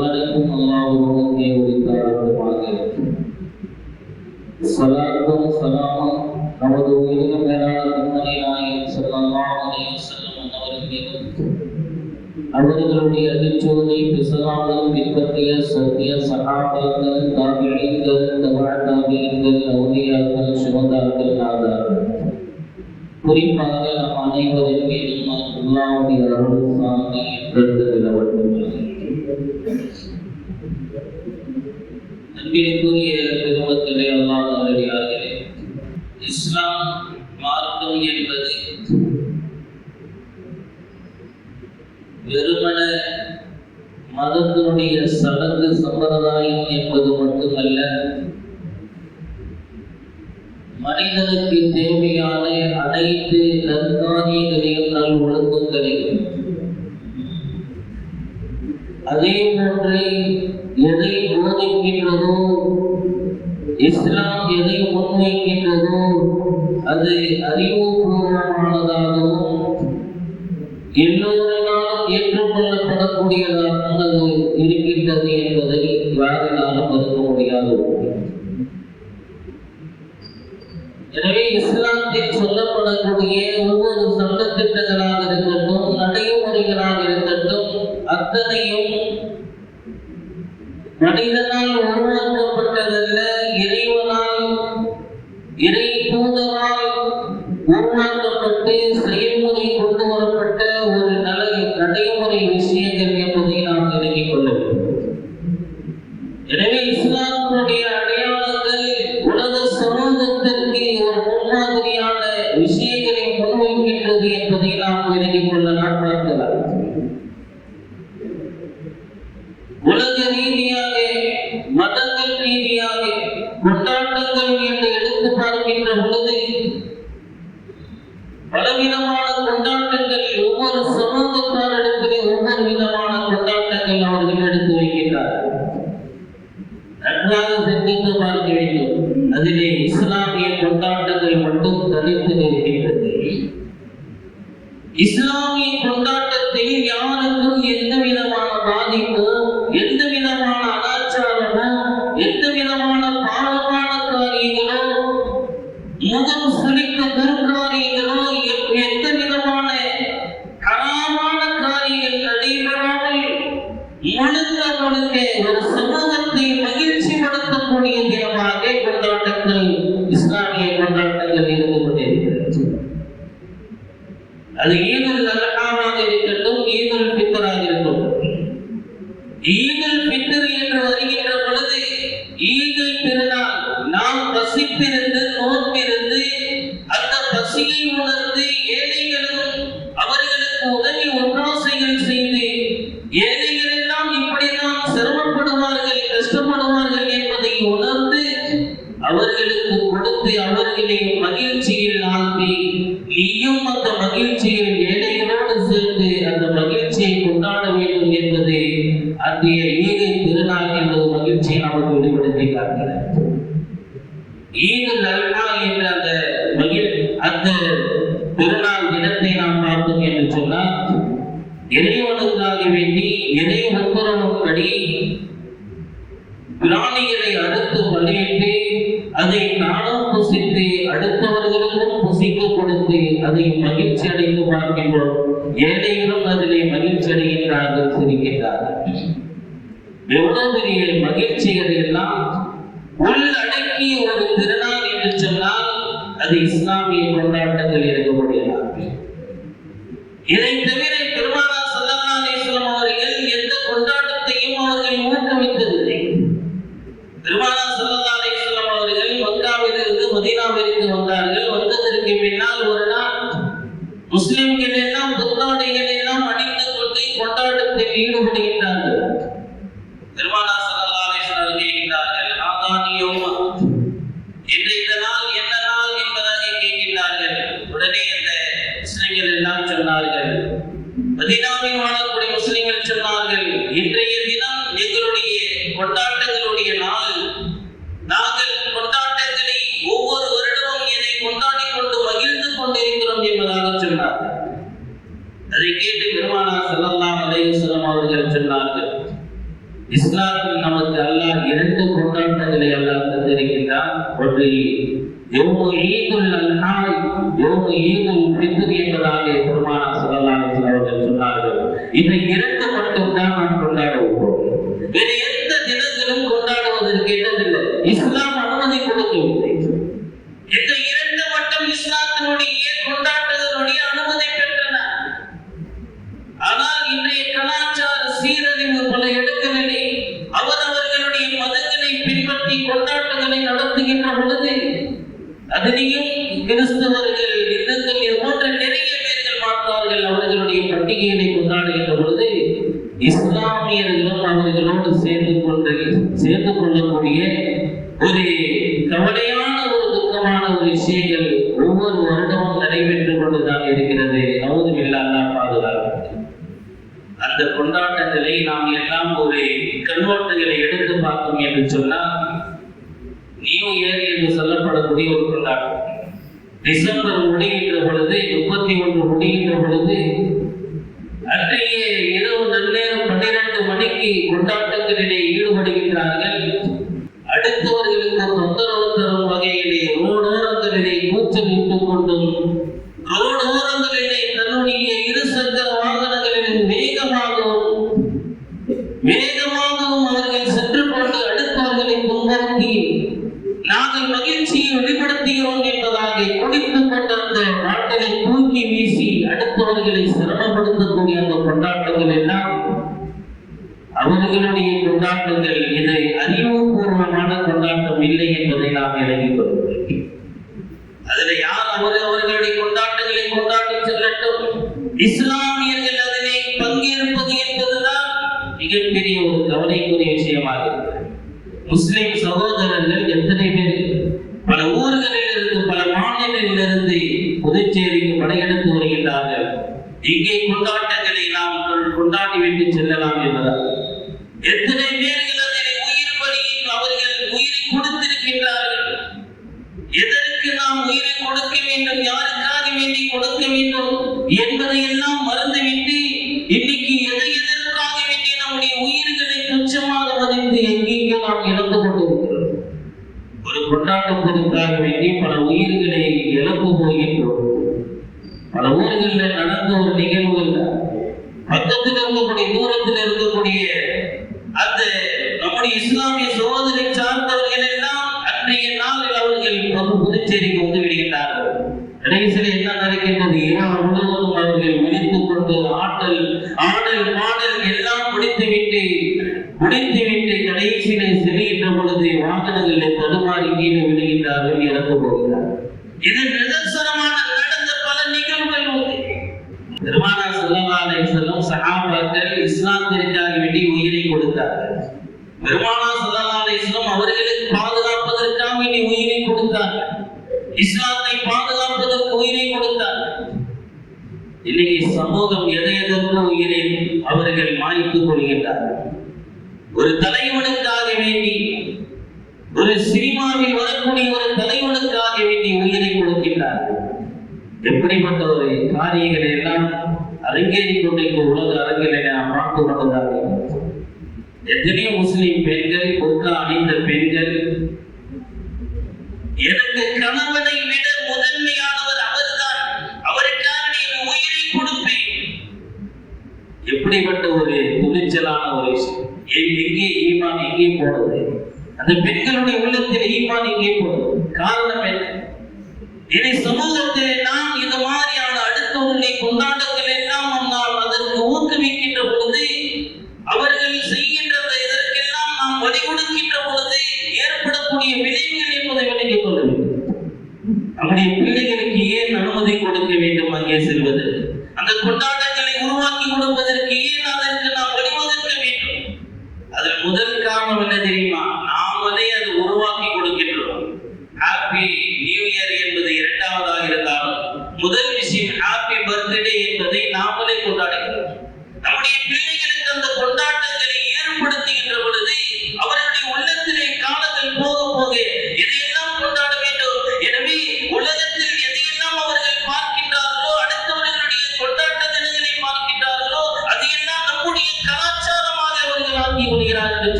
புகழனைக்கும் அல்லாஹ்வுக்கே உரித்தாரமாக சலாத்தும் சலாமும் நமது உயிரினும் அவர்கள் அவர்களுடைய அடிச்சோதை பிசலாமல் பின்பற்றிய சத்திய சகாபாக்கள் தாபியீன்கள் தபா அவுதியாக்கள் அவுலியாக்கள் ஆதார்கள் குறிப்பாக நம் அனைவரின் எல்லாம் அருள் சாமி என்றெடுத்து விடப்பட்டுள்ளது அன்பிற்குரிய பெருமக்களே அல்லாஹ் நல்லடியார்களே இஸ்லாம் மார்க்கம் என்பது வெறுமன மதத்தினுடைய சடங்கு சம்பிரதாயம் என்பது மட்டுமல்ல மனிதனுக்கு தேவையான அனைத்து நற்காரியங்களையும் நல் ஒழுக்கங்களையும் அதே எதை போதிக்கின்றதோ இஸ்லாம் எதை முன்வைக்கின்றதோ அது அறிவுபூர்வமானதாகவும் எல்லோரினாலும் ஏற்றுக்கொள்ளப்படக்கூடியதாக இருக்கின்றது என்பதை யாரினாலும் மறுக்க முடியாது. எனவே இஸ்லாத்தில் சொல்லப்படக்கூடிய ஒவ்வொரு சட்டத்திட்டங்களாக இருக்கட்டும் நடைமுறைகளாக இருக்கட்டும் அத்தனையும் மனிதனால் உருவாக்கப்பட்டதல்ல இறைவனால் இறை தூதனால் உருவாக்கப்பட்டு செயல்முறை கொண்டு வரப்பட்ட ஒரு நல நடைமுறை விஷயங்கள் என்பதை நாம் விளங்கிக் கொள்ள வேண்டும். எனவே இஸ்லாமுடைய அடையாளங்கள் உலக சமூகத்திற்கு ஒரு முன்மாதிரியான விஷயங்களை முன்வைக்கின்றது என்பதை நாம் விளங்கிக் கொள்ள நான் பார்க்கலாம் உலக ரீதியாக மதங்கள் ரீதியாக கொண்டாட்டங்கள் என்று எடுத்து பார்க்கின்ற பொழுது பலவிதமான கொண்டாட்டங்கள் ஒவ்வொரு சமூகத்தாரிடத்திலே ஒவ்வொரு விதமான கொண்டாட்டங்கள் அவர்கள் எடுத்து வைக்கின்றார்கள். நன்றாக சிந்தித்து பார்க்க வேண்டும். அதிலே இஸ்லாமிய கொண்டாட்டங்கள் மட்டும் தனித்து நிற்கின்றது. இஸ்லாமிய கொண்டாட்டத்தில் யாருக்கும் எந்த விதமான பாதிப்போ எந்த விதமான எந்த விதமான பாவமான காரியங்களோ முகம் சுழித்த பெருங்காரியங்களோ எந்த விதமான ஹராமான காரியங்கள் நடைபெறாமல் முழுக்க முழுக்க ஒரு சமூகத்தை மகிழ்ச்சிப்படுத்தக்கூடிய தினமாக கொண்டாட்டங்கள் இஸ்லாமிய கொண்டாட்டங்கள் இருந்து கொண்டிருக்கிறது. அது ஈதுல் அலகாமாக இருக்கட்டும் ஈதுல் பித்தராக இருக்கட்டும். ஈதுல் பித்தர் என்று வருகின்ற ஈகை திருநாள் நாம் பசித்திருந்து நோக்கிருந்து அந்த பசியை உணர்ந்து ஈகை திருநாள் என்பது மகிழ்ச்சியை நமக்கு வெளிப்படுத்தி காட்டுகிறது ஈது என்ற அந்த மகிழ் அந்த திருநாள் தினத்தை நாம் பார்த்தோம் என்று சொன்னால் இறைவனுக்காக வேண்டி இறை உத்தரவுப்படி பிராணிகளை அடுத்து பலியிட்டு அதை நானும் புசித்து அடுத்தவர்களுக்கும் புசிக்க கொடுத்து அதை மகிழ்ச்சி அடைந்து பார்க்கின்றோம். ஏழைகளும் அதிலே மகிழ்ச்சி அடைகின்றார்கள் சிரிக்கின்றார்கள். எவ்வளவு மகிழ்ச்சிகள் எல்லாம் உள்ளடக்கிய ஒரு திருநாள் என்று சொன்னால் அது இஸ்லாமிய கொண்டாட்டங்கள் இருக்க முடியாது இதை தவிர பெருமானா சல்லல்லாஹு அலைஹி வஸல்லம் அவர்கள் எந்த கொண்டாட்டத்தையும் அவர்கள் ஊக்குவித்ததில்லை பெருமானா சல்லல்லாஹு அலைஹி வஸல்லம் அவர்கள் மக்காவிலிருந்து மதீனாவிற்கு வந்தார்கள் வந்ததற்கு பின்னால் ஒரு நாள் முஸ்லிம்கள் எல்லாம் புத்தாடைகள் எல்லாம் அணிந்து கொண்டு கொண்டாட்டத்தில் ஈடுபடுகின்றார்கள் பெருமானா சல்லல்லாஹு அலைஹி வஸல்லம் கேட்கிறார்கள் ஆதானி யௌமா இன்று இந்த நாள் என்ன நாள் என்பதாக கேட்கின்றார்கள் உடனே அந்த முஸ்லிம்கள் எல்லாம் சொன்னார்கள் மதீனாவில் வாழக்கூடிய முஸ்லிம்கள் சொன்னார்கள் இன்றைய தினம் எங்களுடைய கொண்டாட்டங்களுடைய நாள் நாங்கள் கொண்டாட்டங்களை ஒவ்வொரு வருடமும் இதை கொண்டாடி கொண்டு மகிழ்ந்து கொண்டிருக்கிறோம் என்பதாக சொன்னார்கள் அதை கேட்டு பெருமானார் ஸல்லல்லாஹு அலைஹி வஸல்லம் அவர்கள் சொன்னார்கள் இஸ்லாமில் நமக்கு அல்லாஹ் இரண்டு கொண்டாட்டங்களை அல்லாஹ் தந்திருக்கின்றான். ஒன்று யோமு ஈதுல் அல்ஹாய் யோமு ஈதுல் ஃபித்ர் என்பதாக பெருமானா ஸல்லல்லாஹு அலைஹி அவர்கள் சொன்னார்கள். இந்த இரண்டு மட்டும் தான் நாம் கொண்டாடுவோம். வேறு எந்த தினங்களும் கொண்டாடுவதற்கு இடமில்லை இஸ்லாம் அதிலேயும் கிறிஸ்தவர்கள் இந்துக்கள் இது போன்ற நிறைய பேர்கள் பார்த்தார்கள் அவர்களுடைய பண்டிகைகளை கொண்டாடுகின்ற பொழுது இஸ்லாமியர்களும் அவர்களோடு சேர்ந்து கொண்டு சேர்ந்து கொள்ளக்கூடிய ஒரு கவலையான ஒரு துக்கமான ஒரு விஷயங்கள் ஒவ்வொரு வருடமும் நடைபெற்றுக் கொண்டுதான் இருக்கிறது. அவதும் இல்லாத பாதுகாப்பு. அந்த கொண்டாட்டங்களை நாம் எல்லாம் ஒரு கண்ணோட்டங்களை எடுத்து பார்த்தோம் என்று சொன்னால் நியூ ஏழு என்று சொல்லப்படக்கூடிய ஒரு கொண்டாட்டம் டிசம்பர் முடிகின்ற பொழுது முப்பத்தி ஒன்று முடிகின்ற பொழுது அன்றைய இரவு நன்னேரம் பன்னிரண்டு மணிக்கு கொண்டாட்டங்களிலே ஈடுபடுகின்றார்கள். அடுத்தவர்களுக்கு தொந்தரவு தரும் வகையிலே ஓராரங்களிலே கூச்சல் இட்டுக் கொண்டும் அவர்களை சிரமப்படுத்தக்கூடிய அந்த கொண்டாட்டங்கள் எல்லாம் அவர்களுடைய கொண்டாட்டங்கள் இது அறிவுபூர்வமான கொண்டாட்டம் இல்லை என்பதை நாம் விளங்கிக் கொள்கிறோம் அதில் யார் அவர் அவர்களுடைய கொண்டாட்டங்களை கொண்டாடி செல்லட்டும்? இஸ்லாமியர்கள் அதிலே பங்கேற்பது என்பதுதான் மிகப்பெரிய ஒரு கவலைக்குரிய விஷயமாக இருக்கிறது. முஸ்லிம் சகோதரர்கள் எத்தனை பேர்? பல ஊர்களில் இருந்து பல மாநிலங்களில் இருந்து இங்கே கொண்டாட்டங்களை நாம் கொண்டாடி விட்டு செல்லலாம் என்பதால். எத்தனை பேர்கள் அதிலே உயிர் பலியில் அவர்கள் உயிரை கொடுத்திருக்கின்றார்கள். எதற்கு நாம் உயிரை கொடுக்க வேண்டும்? யாருக்காக வேண்டி கொடுக்க வேண்டும்? என்பதை எல்லாம் மறந்துவிட்டு இன்னைக்கு எதை எதற்காக வேண்டி நம்முடைய உயிர்களை துச்சமாக மதித்து எங்கெங்கே நாம் இழந்து கொண்டிருக்கிறோம்? ஒரு கொண்டாட்டத்திற்காக வேண்டி பல உயிர்களை இழந்து போகின்றோம். பல ஊர்களில் நடந்த ஒரு நிகழ்வுகள் பக்கத்தில் இருக்கக்கூடிய தூரத்தில் இருக்கக்கூடிய அந்த நம்முடைய இஸ்லாமிய சோதனை சார்ந்தவர்கள் எல்லாம் அன்றைய நாளில் அவர்கள் வந்து புதுச்சேரிக்கு வந்து விடுகின்றார்கள். கடைசியில் என்ன நடக்கின்றது? இரவு முழுவதும் அவர்கள் விழித்துக் கொண்டு ஆட்டல் ஆடல் பாடல் எல்லாம் முடித்துவிட்டு முடித்துவிட்டு கடைசியிலே செல்கின்ற பொழுது வாகனங்களில் தடுமாறி கீழே விழுகின்றார்கள் இறந்து போகிறார்கள் இது நிதர்சனமான நடந்த பல நிகழ்வுகள் உண்டு பெருமானா ஸல்லல்லாஹு செல்லும் சகாபாக்கள் இஸ்லாத்திற்காக வேண்டி உயிரை கொடுத்தார்கள். பெருமானா ஸல்லல்லாஹு செல்லும் அவர்களுக்கு பாதுகாப்பதற்காக வேண்டி உயிரை கொடுத்தார்கள். இஸ்லாத்தை பாதுகாப்பதற்கு உயிரை கொடுத்தார்கள். இன்னைக்கு சமூகம் எதை எதற்கு உயிரை அவர்கள் மாய்த்துக் கொள்கின்றார்கள்? ஒரு தலைவனுக்காக வேண்டி ஒரு சினிமாவில் வரக்கூடிய ஒரு தலைவனுக்காக வேண்டி உயிரை கொடுக்கின்றார் எப்படிப்பட்ட ஒரு காரியங்களை எல்லாம் அரங்கேறிக் கொண்டிருக்கிற உலக அரங்கிலே நாம் பார்த்து கொண்டுதான் எத்தனையோ முஸ்லிம் பெண்கள் பொருட்கள் அணிந்த பெண்கள் எனக்கு கணவனை விட முதன்மையானவர் அவர்தான். அவருக்காக என் உயிரை கொடுப்பேன். எப்படிப்பட்ட ஒரு துணிச்சலான ஒரு விஷயம். எங்கே ஈமான் எங்கே போனது? அந்த பெண்களுடைய உள்ளத்தில் ஈமான் எங்கே போனது? காரணம் என்ன? இனி சமூகத்தில் நாம் இது மாதிரியான அடுத்தவர்களை கொண்டாட்டங்கள் எல்லாம் நாம் அதற்கு ஊக்குவிக்கின்ற பொழுது அவர்கள் செய்கின்ற இதற்கெல்லாம் நாம் வழி கொடுக்கின்ற பொழுது ஏற்படக்கூடிய விளைவுகள் என்பதை விளங்கிக் கொள்ள வேண்டும். நம்முடைய பிள்ளைகளுக்கு ஏன் அனுமதி கொடுக்க வேண்டும் அங்கே செல்வது? அந்த கொண்டாட்டங்களை உருவாக்கி கொடுப்பதற்கு ஏன் அதற்கு நாம் வழிவகுக்க வேண்டும்? அதில் முதல் காரணம் என்ன தெரியுமா?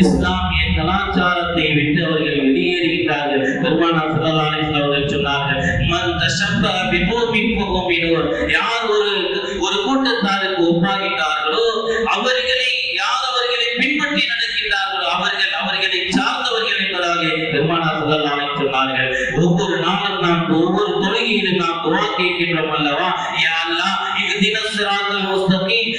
இஸ்லாமிய கலாச்சாரத்தை விட்டு அவர்கள் வெளியேறுகிறார்கள் பெருமானார் ஸல்லல்லாஹு அவர்கள் சொன்னார்கள் மன் தஷப்பஹ பிகௌமின் யார் ஒரு ஒரு கூட்டத்தாருக்கு ஒப்பாகிட்டார்களோ அவர்களை யார் அவர்களை பின்பற்றி நடக்கின்றார்களோ அவர்கள் அவர்களை சார்ந்தவர்கள் என்பதாக பெருமானார் ஸல்லல்லாஹு சொன்னார்கள் ஒவ்வொரு நாளும் நாம் ஒவ்வொரு தொழுகையிலும் நாம் துவா கேட்கின்றோம் அல்லவா? யாரெல்லாம் இது இஹ்தின ஸிராத்தல் முஸ்தகீம்.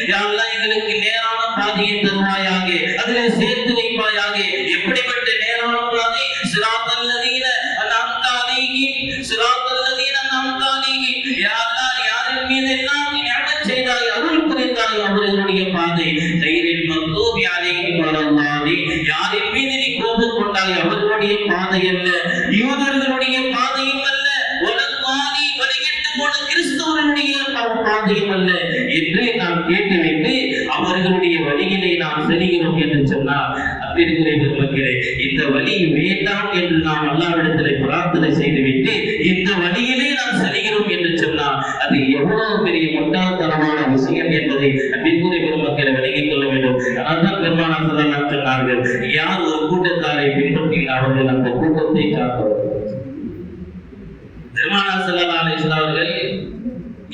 எங்களுக்கு நேரம் பாதையை தருவாயாக அதிலே சேர்த்து வைப்பாயாக. எப்படிப்பட்ட நேரான பாதை ஸிராத்தல் லதீன அன்அம்த அலைஹிம் ஸிராத்தல் லதீன அன்அம்த அலைஹிம் யா அல்லாஹ் யாரின் மீது எல்லாம் நீ நிஅமத் செய்தாய் அருள் புரிந்தாய் அவர்களுடைய பாதை. கைரில் மக்தூபி அலைஹிம் வலல்லாஹி யாரின் மீது நீ கோபம் கொண்டாய் அவர்களுடைய பாதை அல்ல. யூதர்களுடைய நாம் செல்கிறோம் என்று சொன்னால் அப்பிருக்கிற பெருமக்களே இந்த வழி வேண்டாம் என்று நாம் அல்லாவிடத்தில் பிரார்த்தனை செய்துவிட்டு இந்த வழியிலே நாம் செல்கிறோம் என்று சொன்னால் அது எவ்வளவு பெரிய முட்டாள்தனமான விஷயம் என்பதை அன்பிற்குரிய பெருமக்களை விளங்கிக் கொள்ள வேண்டும். அதனால் பெருமானா சொன்னார்கள் யார் ஒரு கூட்டத்தாரை பின்பற்றினார்கள் அந்த கூட்டத்தை காப்பவர்? பெருமானா ஸல்லல்லாஹு அலைஹி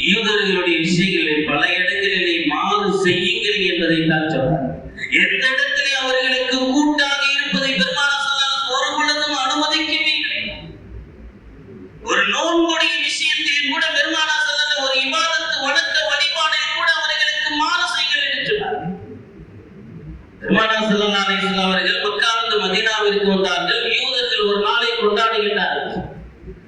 யூதர்களுடைய விஷயங்களில் பல இடங்களிலே மாறு செய்யுங்கள் என்பதை தான் சொன்னார் எந்த இடத்திலே அவர்களுக்கு கூட்டாக இருப்பதை பெருமானா ஸல்லல்லாஹு ஒரு பொழுதும் அனுமதிக்கவே இல்லை ஒரு நோன்புடைய விஷயத்தில் கூட பெருமானா ஸல்லல்லாஹு ஒரு இபாதத்து வணக்க வழிபாடில் கூட அவர்களுக்கு மாறு செய்யுங்கள் என்று சொன்னார் பெருமானா ஸல்லல்லாஹு அலைஹி வஸல்லம் அவர்கள் மக்காவிலிருந்து மதீனாவிற்கு வந்தார்கள் யூதர்கள் ஒரு நாளை கொண்டாடுகின்றார்கள்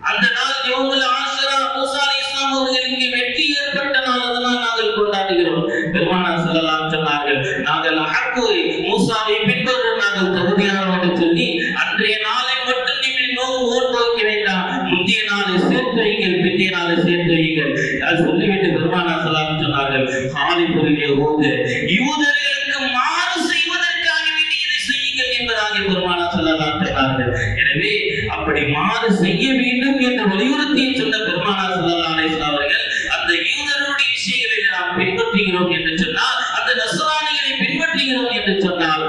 அந்த நாள் யோமுல் ஆஷரா மூசா அலைஹிஸ்ஸலாம் அவர்களுக்கு வெற்றி ஏற்பட்ட நாள் அதனால் நாங்கள் கொண்டாடுகிறோம் பெருமானார் ஸல்லல்லாஹு சொன்னார்கள் நாங்கள் ஹக்கு மூசாவை பின்பற்ற நாங்கள் தகுதியானவர் என்று சொல்லி அன்றைய நாளை மட்டும் நீங்கள் நோவு ஓட்டு வேண்டாம். முந்தைய நாளை சேர்த்து வைங்கள் பிந்தைய நாளை சேர்த்து வைங்கள் அது சொல்லிவிட்டு பெருமானா சலாம் சொன்னார்கள் ஹாலிபுரிலே போது யூதர்களுக்கு மாறு செய்வதற்காக வேண்டி இதை செய்யுங்கள் என்பதாக பெருமானா ஸல்லல்லாஹு சொன்னார்கள். எனவே அப்படி மாறு செய்ய வேண்டும் என்று வலியுறுத்தி சொன்ன பெருமானா ஸல்லல்லாஹு அவர்கள் அந்த யூதருடைய விஷயங்களை நாம் பின்பற்றுகிறோம் என்று சொன்னால் அந்த நஸ்ரானிகளை பின்பற்றுகிறோம் என்று சொன்னால்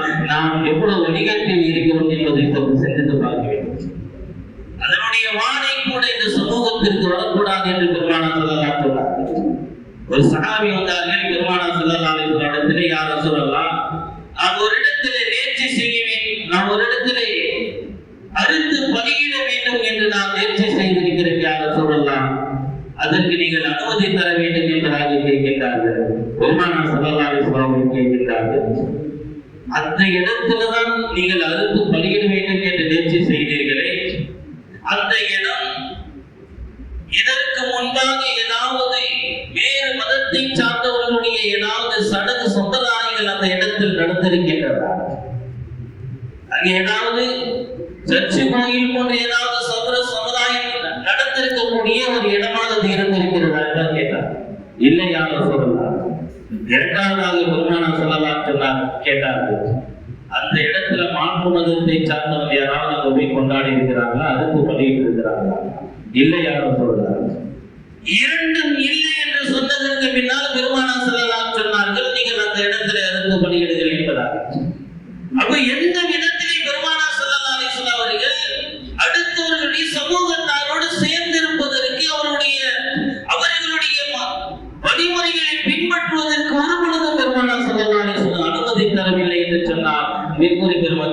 நாம் எவ்வளவு வழிகாட்டில் இருக்கிறோம் என்பதை சற்று சிந்தித்து பார்க்க வேண்டும். அதனுடைய வாழை கூட இந்த சமூகத்திற்கு வரக்கூடாது என்று பெருமானா ஸல்லல்லாஹு சொன்னார்கள் ஒரு சஹாபி வந்தார்கள் பெருமானா ஸல்லல்லாஹு இடத்திலே யார் சொல்லலாம் நான் ஒரு இடத்தில் நேர்ச்சி செய்ய வேண்டும் நான் ஒரு இடத்திலே அறுத்து பலியிட வேண்டும் என்று நான் நேர்ச்சி செய்திருக்கிறேன் யார் சொல்லலாம் அதற்கு நீங்கள் அனுமதி தர வேண்டும் என்பதாக கேட்கின்றார்கள் பெருமானார் ஸல்லல்லாஹு அலைஹி வஸல்லம் கேட்கின்றார்கள் அந்த இடத்துலதான் நீங்கள் அறுத்து பலியிட வேண்டும் என்று நிகழ்ச்சி செய்தீர்களே அந்த இடம் இதற்கு முன்பாக ஏதாவது வேறு மதத்தை சார்ந்தவர்களுடைய ஏதாவது சடங்கு சம்பிரதாயங்கள் அந்த இடத்தில் நடந்திருக்கின்றதா? அங்கே ஏதாவது சர்ச்சு கோயில் போன்ற ஏதாவது சதுர சமுதாயம் நடந்திருக்கக்கூடிய ஒரு இடமாக அது இருந்திருக்கிறதா என்று கேட்டார். இல்லை யாரும் சொல்லலாம் இரண்டாவதாக பெருமானா சொல்லலாம் சொன்னார் கேட்டார்கள். அந்த இடத்துல மாற்று மதத்தை சார்ந்தவங்க யாராவது அங்க போய் கொண்டாடி இருக்கிறாங்களா அதுக்கு பலியிட்டு இருக்கிறாங்களா இல்லை யாரும் சொல்றாங்க இரண்டும் இல்லை என்று சொன்னதற்கு பின்னால் பெருமானா சொல்லலாம் சொன்னார்கள் நீங்கள் அந்த இடத்துல அதுக்கு பலியிடுங்கள் என்பதாக அப்ப எந்த விதத்திலே பெருமானா ஸல்லல்லாஹு அலைஹி வஸல்லம் அவர்கள் அடுத்தவர்களுடைய சமூகத்தாரோடு சேர்ந்து இருப்பதற்கு அவருடைய அவர்களுடைய ம- வழிமுறைகளை பின்பற்றுவதற்கு ஒரு பொழுதும் பெருமானா ஸல்லல்லாஹு அலைஹி வஸல்லம் அனுமதி தரவில்லை என்று சொன்னார்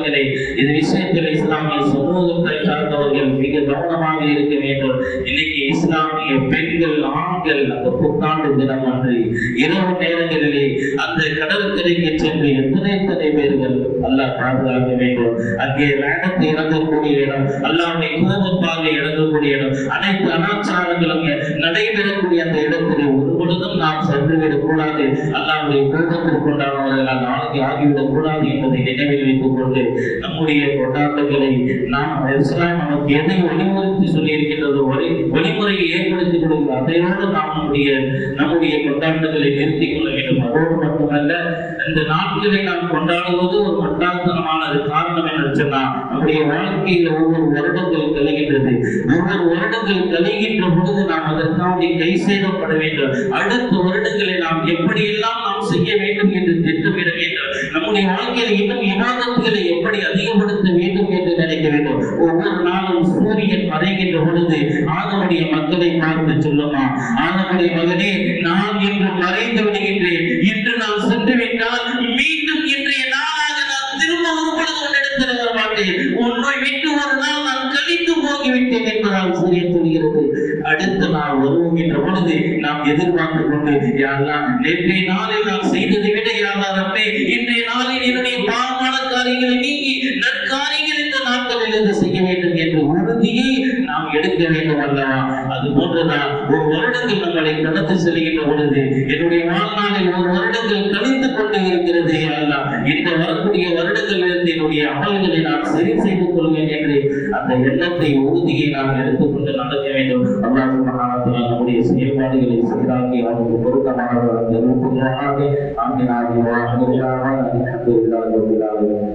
மேற்கூறி இது விஷயத்தில் இஸ்லாமிய சமூகத்தை சார்ந்தவர்கள் மிக கவனமாக இருக்க வேண்டும். இன்னைக்கு இஸ்லாமிய பெண்கள் ஆண்கள் அந்த புத்தாண்டு தினம் அன்று இரவு நேரங்களிலே அந்த கடற்கரைக்கு சென்று எத்தனை எத்தனை பேர்கள் அல்லாஹ் பாதுகாக்க வேண்டும். அங்கே வேடத்தை இறங்கக்கூடிய இடம் அல்லாவுடைய கோபப்பாக இறங்கக்கூடிய இடம் அனைத்து அனாச்சாரங்களும் நடைபெறக்கூடிய அந்த இடத்திலே ஒரு பொழுதும் நாம் சென்றுவிடக் கூடாது. அல்லாவுடைய கோபத்திற்கு உண்டானவர்கள் நாளைக்கு ஆகிவிடக் கூடாது என்பதை நினைவில் வைத்துக் கொண்டு நம்முடைய கொண்டாட்டங்களை நாம் இஸ்லாம் நமக்கு எதை வழிமுறைத்து சொல்லியிருக்கின்றதோ வழி வழிமுறையை ஏற்படுத்தி கொடுங்க அதையோடு நாம் நம்முடைய நம்முடைய கொண்டாட்டங்களை நிறுத்திக் கொள்ள வேண்டும். அதோடு மட்டுமல்ல இந்த நாட்களை நாம் கொண்டாடுவது ஒரு முட்டாள்தனமானது காரணம் என்ன சொன்னா நம்முடைய வாழ்க்கையில் ஒவ்வொரு வருடங்கள் கலைகின்றது ஒவ்வொரு வருடங்கள் கலைகின்ற பொழுது நாம் அதற்காக கை சேதப்பட வேண்டும். அடுத்த வருடங்களை நாம் எப்படியெல்லாம் நாம் செய்ய வேண்டும் என்று திட்டமிட வாழ்க்கையில் இன்னும் விவாதத்துகளை எப்படி அதிகப்படுத்த வேண்டும் என்று நினைக்க வேண்டும்? ஒவ்வொரு நாளும் சூரியன் மறைகின்ற பொழுது ஆதமுடைய மக்களை பார்த்து சொல்லுமா? ஆதமுடைய மகனே நான் இன்று மறைந்து விடுகின்றேன். இன்று நான் சென்று விட்டால் மீண்டும் இன்றைய நாளாக நான் திரும்ப ஒரு பொழுது உன்னிடத்தில் வர மாட்டேன் உன்னை போகிவிட்டேன் என்பதால் சூரியன் சொல்கிறது அடுத்த நாள் வருவோம் என்ற பொழுது நாம் எதிர்பார்த்து கொண்டு யாரெல்லாம் நேற்றைய நாளில் நான் செய்ததை விட யாரெல்லாம் ரப்பே இன்றைய நாளில் என்னுடைய பாவமான காரியங்களை நீங்கி நற்காரியங்கள் இந்த நாட்களில் இருந்து செய்ய வேண்டும். என்று உறுதியை நாம் எடுக்க வேண்டும் அல்லவா அது போன்றுதான். ஒரு வருடங்கள் நம்மளை கடந்து செல்கின்ற பொழுது என்னுடைய வாழ்நாளில் ஒரு வருடங்கள் கழிந்து கொண்டு இருக்கிறது அல்லா இந்த வரக்கூடிய வருடங்களில் இருந்து என்னுடைய அமல்களை நான் சரி செய்து கொள்வேன் என்று அந்த எண்ணத்தை உறுதியை நாம் எடுத்துக்கொண்டு நடக்க வேண்டும். அல்லாஹ் சுப்ஹானஹு நம்முடைய செயல்பாடுகளை சீராக்கி அவருக்கு பொருத்தமானவர்கள் தெரிவித்துள்ளாக ஆகிய அல்ஹம்துலில்லாஹி ரப்பில் ஆலமீன்.